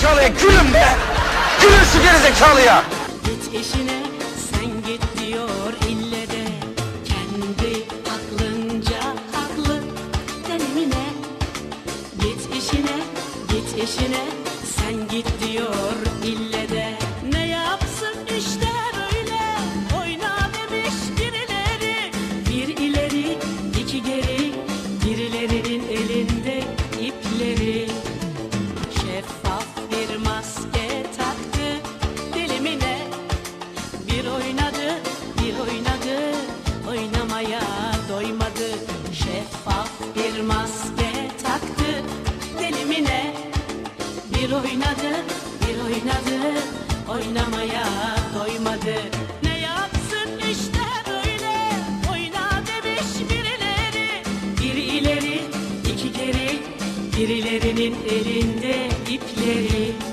gerizekalıya gülüm be. Gülün şu gerizekalıya. Git işine sen git diyor ille de Kendi aklınca haklı denemine Git işine git işine sen git diyor oynamaya doymadı Şeffaf bir maske taktı. Dilimine Bir oynadı, bir oynadı, oynamaya doymadı. Ne yapsın işte böyle? Oyna demiş birileri. Bir ileri, iki geri, birilerinin elinde ipleri